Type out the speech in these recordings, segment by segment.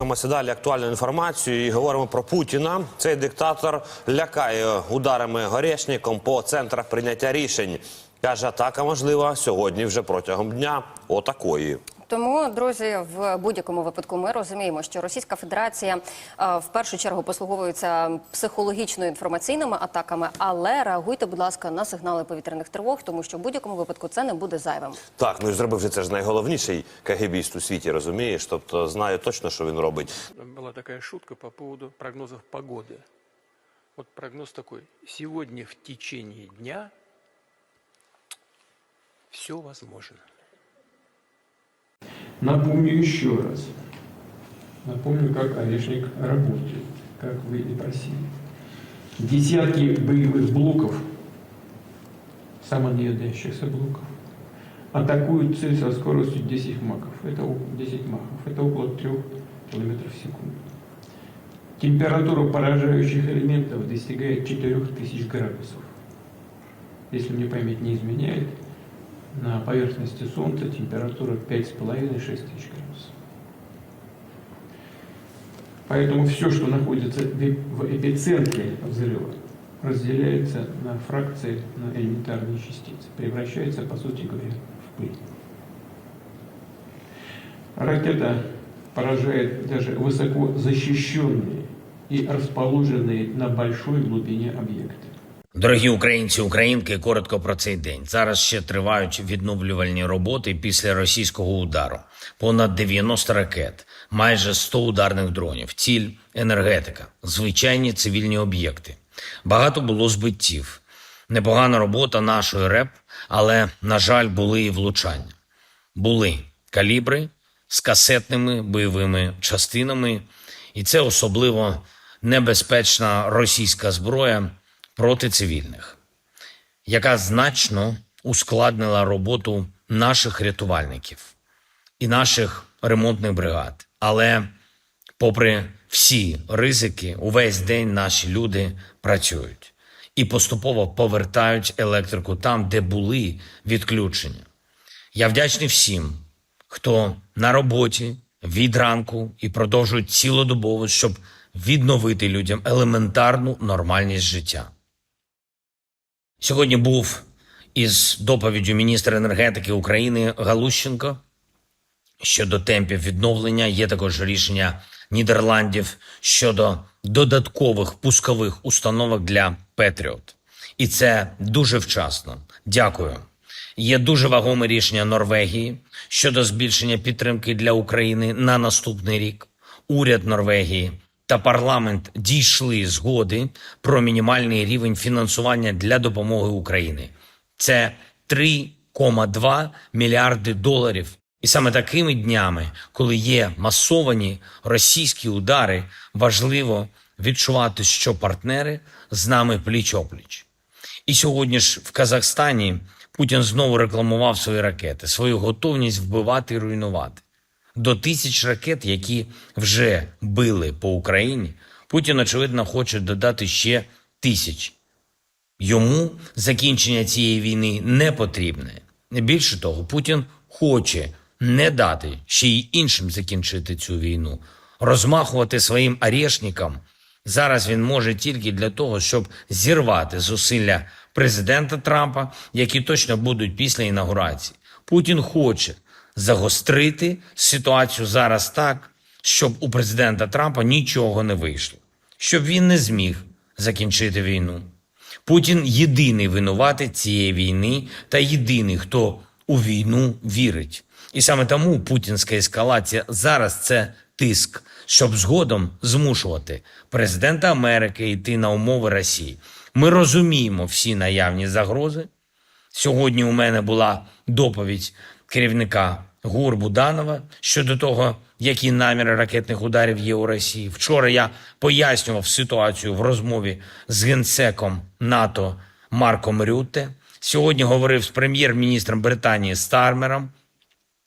Ми далі актуальну інформацію і говоримо про Путіна. Цей диктатор лякає ударами горішником по центрах прийняття рішень. Каже, атака можлива сьогодні вже протягом дня. Отакої. Тому, друзі, в будь-якому випадку ми розуміємо, що Російська Федерація е, в першу чергу послуговується психологічно-інформаційними атаками, але реагуйте, будь ласка, на сигнали повітряних тривог, тому що в будь-якому випадку це не буде зайвим. Так, ну і зробив це ж найголовніший КГБіст у світі, розумієш? Тобто знає точно, що він робить. Была такая шутка по поводу прогнозов погоды. Вот прогноз такой. Сегодня в течение дня все возможно. Напомню еще раз. Напомню, как Орешник работает, как вы и просили. Десятки боевых блоков, самонаводящихся блоков, атакуют цель со скоростью 10 маков. Это около 10 махов. Это около 3 км в секунду. Температура поражающих элементов достигает 4000 градусов. Если мне память не изменяет, на поверхности Солнца температура 5,5-6 тысяч градусов. Поэтому все, что находится в эп- в эпицентре взрыва, разделяется на фракции, на элементарные частицы, превращается, по сути говоря, в пыль. Ракета поражает даже высоко защищенные и расположенные на большой глубине объекты. Дорогі українці, українки, коротко про цей день. Зараз ще тривають відновлювальні роботи після російського удару. Понад 90 ракет, майже 100 ударних дронів, ціль енергетика, звичайні цивільні об'єкти. Багато було збиттів. Непогана робота нашої РЕП, але, на жаль, були і влучання. Були калібри з касетними бойовими частинами, і це особливо небезпечна російська зброя проти цивільних, яка значно ускладнила роботу наших рятувальників і наших ремонтних бригад. Але, попри всі ризики, увесь день наші люди працюють і поступово повертають електрику там, де були відключення. Я вдячний всім, хто на роботі від ранку і продовжують цілодобово, щоб відновити людям елементарну нормальність життя. Сьогодні був із доповіддю міністра енергетики України Галущенко щодо темпів відновлення. Є також рішення Нідерландів щодо додаткових пускових установок для Петріот. І це дуже вчасно. Дякую. Є дуже вагоме рішення Норвегії щодо збільшення підтримки для України на наступний рік. Уряд Норвегії та парламент дійшли згоди про мінімальний рівень фінансування для допомоги Україні. Це 3,2 мільярди доларів. І саме такими днями, коли є масовані російські удари, важливо відчувати, що партнери з нами пліч-опліч. І сьогодні ж в Казахстані Путін знову рекламував свої ракети, свою готовність вбивати і руйнувати. До тисяч ракет, які вже били по Україні, Путін, очевидно, хоче додати ще тисяч. Йому закінчення цієї війни не потрібне. Більше того, Путін хоче не дати ще й іншим закінчити цю війну, розмахувати своїм арешникам. Зараз він може тільки для того, щоб зірвати зусилля президента Трампа, які точно будуть після інаугурації. Путін хоче загострити ситуацію зараз так, щоб у президента Трампа нічого не вийшло, щоб він не зміг закінчити війну. Путін єдиний винуватець цієї війни та єдиний, хто у війну вірить. І саме тому путінська ескалація зараз це тиск, щоб згодом змушувати президента Америки йти на умови Росії. Ми розуміємо всі наявні загрози. Сьогодні у мене була доповідь керівника ГУР Буданова щодо того, які наміри ракетних ударів є у Росії. Вчора я пояснював ситуацію в розмові з генсеком НАТО Марком Рютте. Сьогодні говорив з прем'єр-міністром Британії Стармером.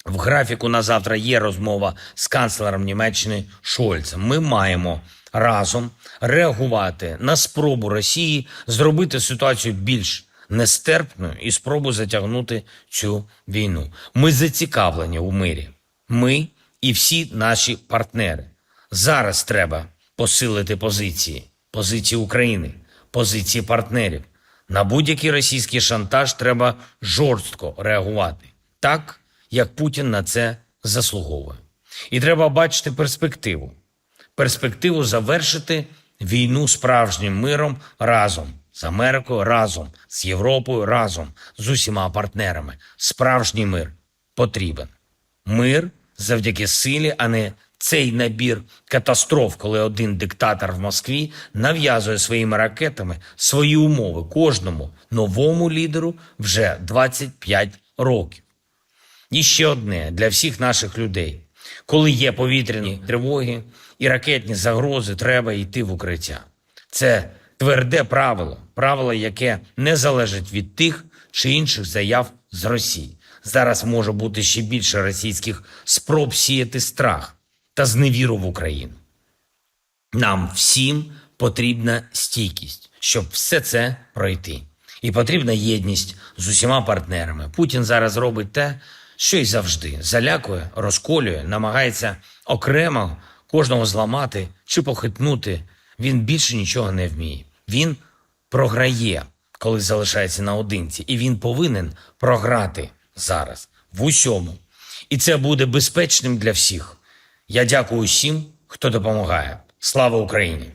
В графіку на завтра є розмова з канцлером Німеччини Шольцем. Ми маємо разом реагувати на спробу Росії зробити ситуацію більш нестерпною і спробу затягнути цю війну. Ми зацікавлені у мирі. Ми і всі наші партнери. Зараз треба посилити позиції, позиції України, позиції партнерів. На будь-який російський шантаж треба жорстко реагувати, так як Путін на це заслуговує. І треба бачити перспективу. Перспективу завершити війну справжнім миром разом з Америкою, разом з Європою, разом з усіма партнерами. Справжній мир потрібен. Мир завдяки силі, а не цей набір катастроф, коли один диктатор в Москві нав'язує своїми ракетами свої умови кожному новому лідеру вже 25 років. І ще одне для всіх наших людей. Коли є повітряні тривоги і ракетні загрози, треба йти в укриття. Це тверде правило, правило, яке не залежить від тих чи інших заяв з Росії. Зараз може бути ще більше російських спроб сіяти страх та зневіру в Україну. Нам всім потрібна стійкість, щоб все це пройти. І потрібна єдність з усіма партнерами. Путін зараз робить те, що й завжди залякує, розколює, намагається окремо кожного зламати чи похитнути. Він більше нічого не вміє. Він програє, коли залишається наодинці, і він повинен програти зараз в усьому. І це буде безпечним для всіх. Я дякую всім, хто допомагає. Слава Україні!